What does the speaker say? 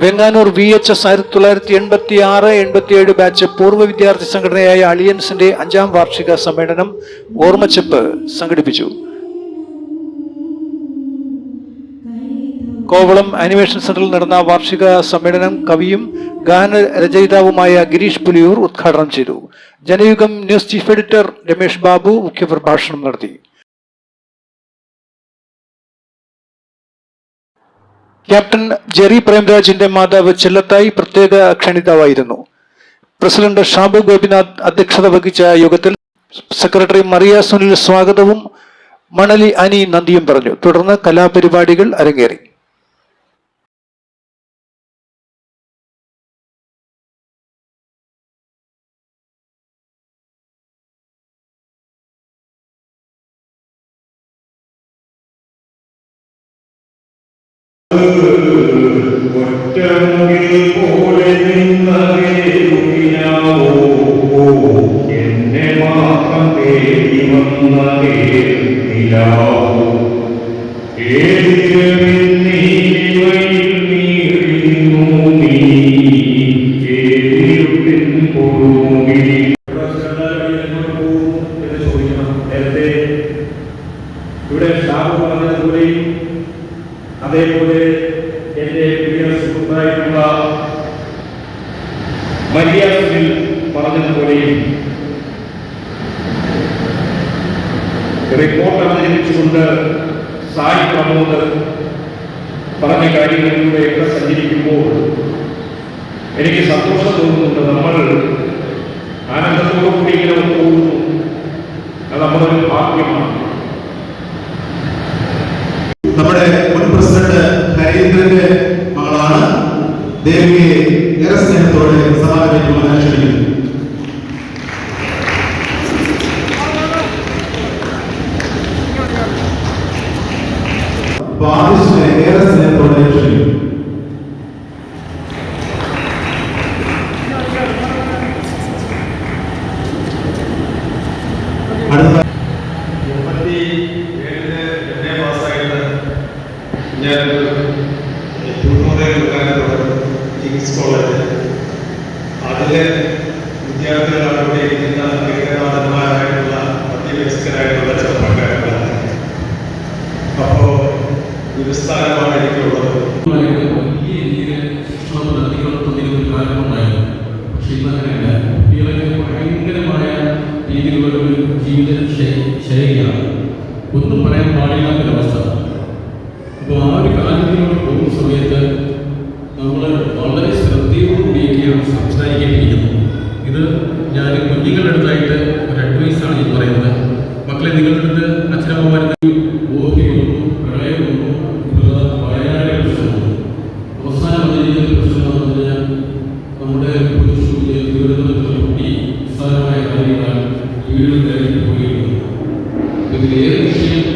Venganoor V H S ആയിരത്തി തൊള്ളായിരത്തി എൺപത്തി ആറ് എൺപത്തി ഏഴ് ബാച്ച് പൂർവ വിദ്യാർത്ഥി സംഘടനയായ അളിയൻസിന്റെ അഞ്ചാം വാർഷിക സമ്മേളനം ഓർമ്മച്ചെപ്പ് സംഘടിപ്പിച്ചു. കോവളം ആനിമേഷൻ സെന്ററിൽ നടന്ന വാർഷിക സമ്മേളനം കവിയും ഗാനരചയിതാവുമായ ഗിരീഷ് പുലിയൂർ ഉദ്ഘാടനം ചെയ്തു. Janayugam news chief editor Ramesh Babu മുഖ്യപ്രഭാഷണം നടത്തി. ക്യാപ്റ്റൻ ജെറി പ്രേംരാജിന്റെ മാതാവ് ചെല്ലത്തായി പ്രത്യേക ക്ഷണിതാവായിരുന്നു. പ്രസിഡന്റ് ഷാബു ഗോപിനാഥ് അധ്യക്ഷത വഹിച്ച യോഗത്തിൽ സെക്രട്ടറി മറിയ സുനിൽ സ്വാഗതവും മണലി അനി നന്ദിയും പറഞ്ഞു. തുടർന്ന് കലാപരിപാടികൾ അരങ്ങേറി. ഒറ്റമുകിൽ പോലെ നിന്നതേ ഉകിനാവോ, എന്നെ മാത്രം തേടി വന്നതേ നിലാവോ. ഏതിരവിൻ നീലിമയിൽ നീറിന്നു നീ, ചോദിക്കണം. നേരത്തെ ഇവിടെ ഷാബു പറഞ്ഞതുപോലെയും അതേപോലെ എന്റെ പ്രിയ സുഹൃത്തായിട്ടുള്ള മര്യാദയിൽ പറഞ്ഞതുപോലെയും റിപ്പോർട്ട് അവതരിപ്പിച്ചുകൊണ്ട് സായി പ്രമോദ് പറഞ്ഞ കാര്യങ്ങളിലൂടെയൊക്കെ സഞ്ചരിക്കുമ്പോൾ എനിക്ക് സന്തോഷം തോന്നുന്നുണ്ട്. നമ്മൾ ആനന്ദത്തോടു കൂടി ഇങ്ങനെ പോകുന്നു അത് നമ്മുടെ ഭാഗ്യമാണ്. ദേവിയെ ഏറെ സ്നേഹത്തോടെ സമാപനത്തിൽ ക്ഷണിക്കുന്നു പാരിഷിനെ ഏറെ സ്നേഹത്തോടെ ക്ഷണിക്കുന്നു ഒരു ജീവിത ശൈലിയാണ് ഒന്നും പറയാൻ പാടില്ലാത്തൊരവസ്ഥ അപ്പോൾ ആ ഒരു കാലത്തിലൂടെ പോകുന്ന സമയത്ത് നമ്മൾ വളരെ ശ്രദ്ധയോടുകൂടിയൊക്കെയാണ് സംസാരിക്കേണ്ടിയിരിക്കുന്നത്. ഇത് ഞാൻ കുഞ്ഞുങ്ങളുടെ അടുത്തായിട്ട് விழுந்த போகிறது இதில் ஏழு விஷயம்